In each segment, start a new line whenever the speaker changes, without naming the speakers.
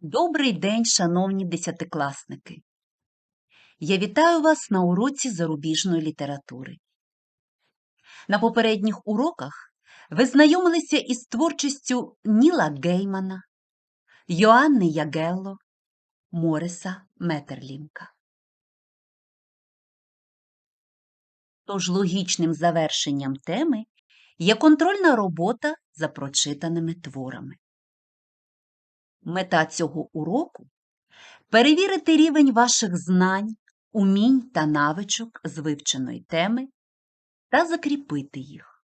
Добрий день, шановні десятикласники! Я вітаю вас на уроці зарубіжної літератури. На попередніх уроках ви знайомилися із творчістю Ніла Геймана, Йоанни Ягелло, Мориса Метерлінка. Тож логічним завершенням теми є контрольна робота за прочитаними творами. Мета цього уроку перевірити рівень ваших знань, умінь та навичок з вивченої теми та закріпити їх.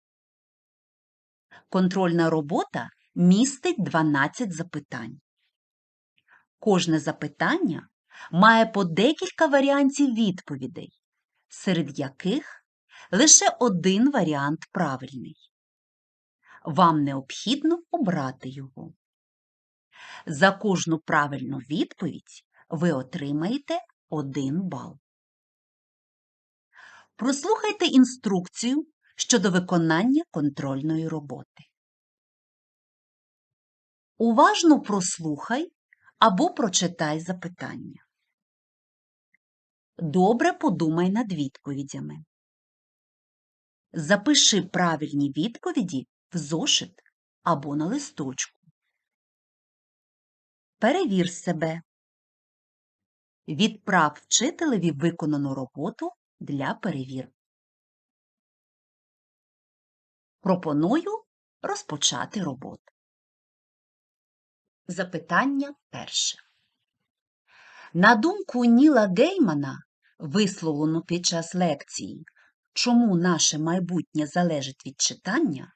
Контрольна робота містить 12 запитань. Кожне запитання має по декілька варіантів відповідей, серед яких лише один варіант правильний. Вам необхідно обрати його. За кожну правильну відповідь ви отримаєте 1 бал. Прослухайте інструкцію щодо виконання контрольної роботи. Уважно прослухай або прочитай запитання. Добре подумай над відповідями. Запиши правильні відповіді в зошит або на листочку. Перевір себе. Відправ вчителеві виконану роботу для перевірки. Пропоную розпочати роботу. Запитання перше. На думку Ніла Геймана, висловлену під час лекції Чому наше майбутнє залежить від читання,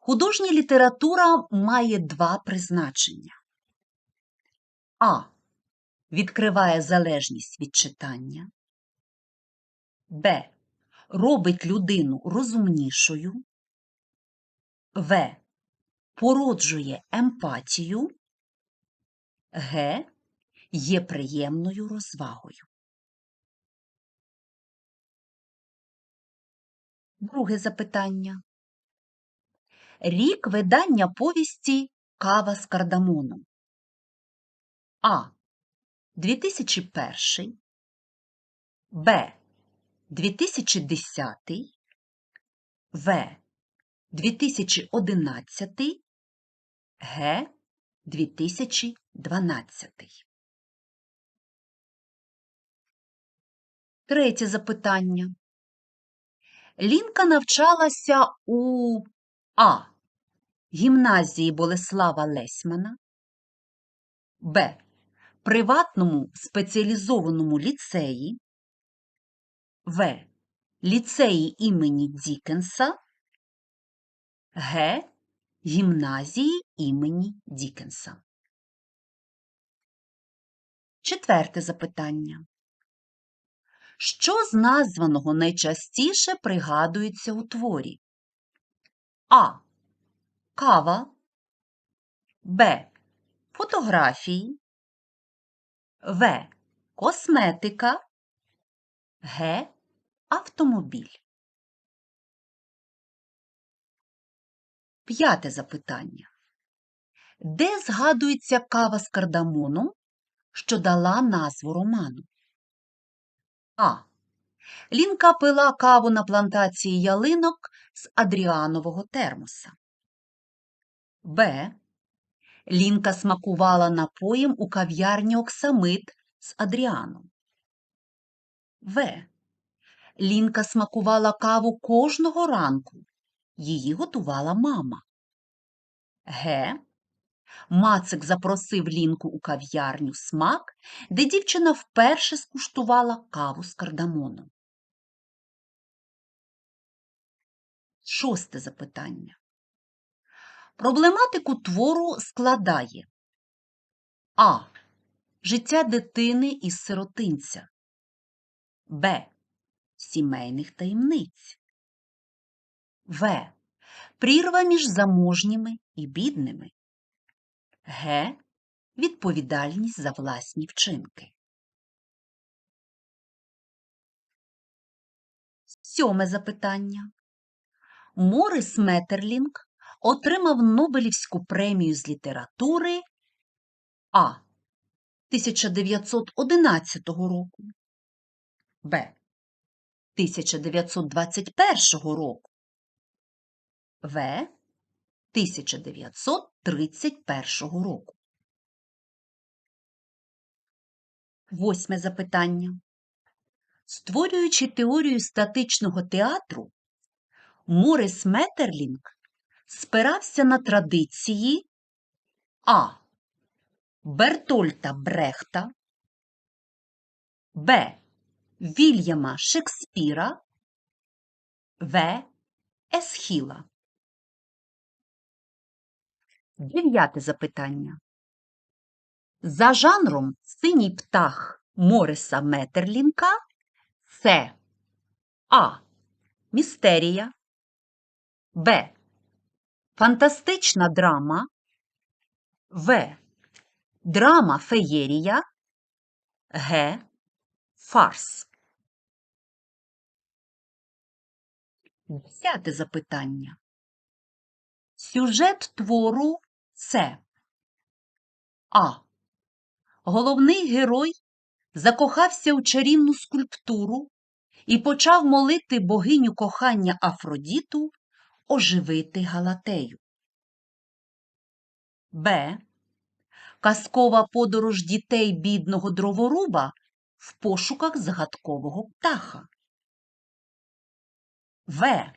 художня література має два призначення. А. Відкриває залежність від читання. Б. Робить людину розумнішою. В. Породжує емпатію. Г. Є приємною розвагою. Друге запитання. Рік видання повісті Кава з кардамоном. А. 2001, Б. 2010, В. 2011, Г. 2012. Третє запитання. Лінка навчалася у А. Гімназії Болеслава Лесьмана, Б. Приватному спеціалізованому ліцеї, В. Ліцеї імені Дікенса, Г. Гімназії імені Дікенса. Четверте запитання. Що з названого найчастіше пригадується у творі? А. Кава, Б. Фотографії, В. Косметика, Г. Автомобіль. П'яте запитання. Де згадується кава з кардамоном, що дала назву роману? А. Лінка пила каву на плантації ялинок з Адріанового термоса. Б. Лінка смакувала напоєм у кав'ярні Оксамит з Адріаном. В. Лінка смакувала каву кожного ранку. Її готувала мама. Г. Мацик запросив Лінку у кав'ярню смак, де дівчина вперше скуштувала каву з кардамоном. Шосте запитання. Проблематику твору складає А. Життя дитини із сиротинця. Б. Сімейних таємниць. В. Прірва між заможніми і бідними. Г. Відповідальність за власні вчинки. Сьоме запитання. Морис Метерлінг отримав Нобелівську премію з літератури А. 1911 року. Б. 1921 року. В. 1931 року. Восьме запитання. Створюючи теорію статичного театру, Морис Метерлінг спирався на традиції А. Бертольта Брехта, Б. Вільяма Шекспіра, В. Есхіла. Дев'яте запитання. За жанром синій птах Мориса Метерлінка це А. Містерія, Б. Фантастична драма, В. Драма феєрія, Г. Фарс. Десяте запитання. Сюжет твору це А. Головний герой закохався у чарівну скульптуру і почав молити богиню кохання Афродіту оживити Галатею. Б. Казкова подорож дітей бідного дроворуба в пошуках загадкового птаха. В.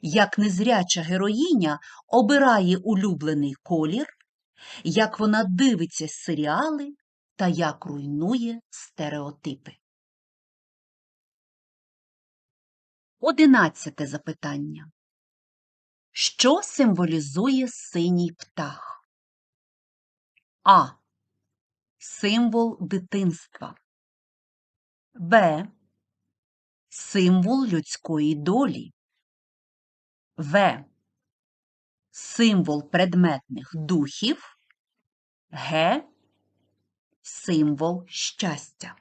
Як незряча героїня обирає улюблений колір, як вона дивиться серіали та як руйнує стереотипи. Одинадцяте запитання. Що символізує синій птах? А. Символ дитинства. Б. Символ людської долі. В. Символ предметних духів. Г. Символ щастя.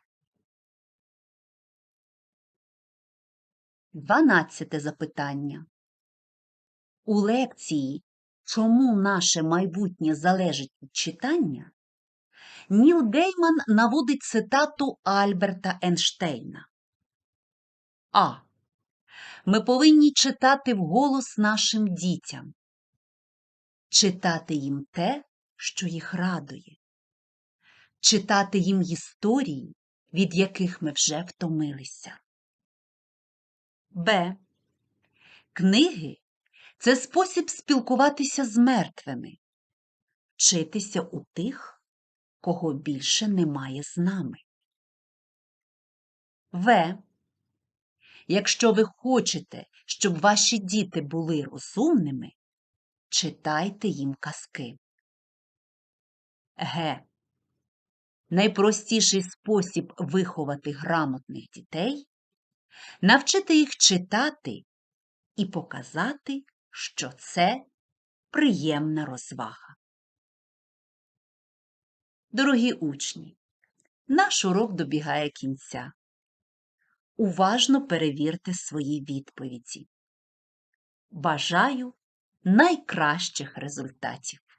Дванадцяте запитання. У лекції Чому наше майбутнє залежить від читання? Ніл Гейман наводить цитату Альберта Ейнштейна. А. Ми повинні читати вголос нашим дітям, читати їм те, що їх радує, читати їм історії, від яких ми вже втомилися. Б. Книги це спосіб спілкуватися з мертвими, вчитися у тих, кого більше немає з нами. В. Якщо ви хочете, щоб ваші діти були розумними, читайте їм казки. Г. Найпростіший спосіб виховати грамотних дітей навчити їх читати і показати, що це приємна розвага. Дорогі учні, наш урок добігає кінця. Уважно перевірте свої відповіді. Бажаю найкращих результатів!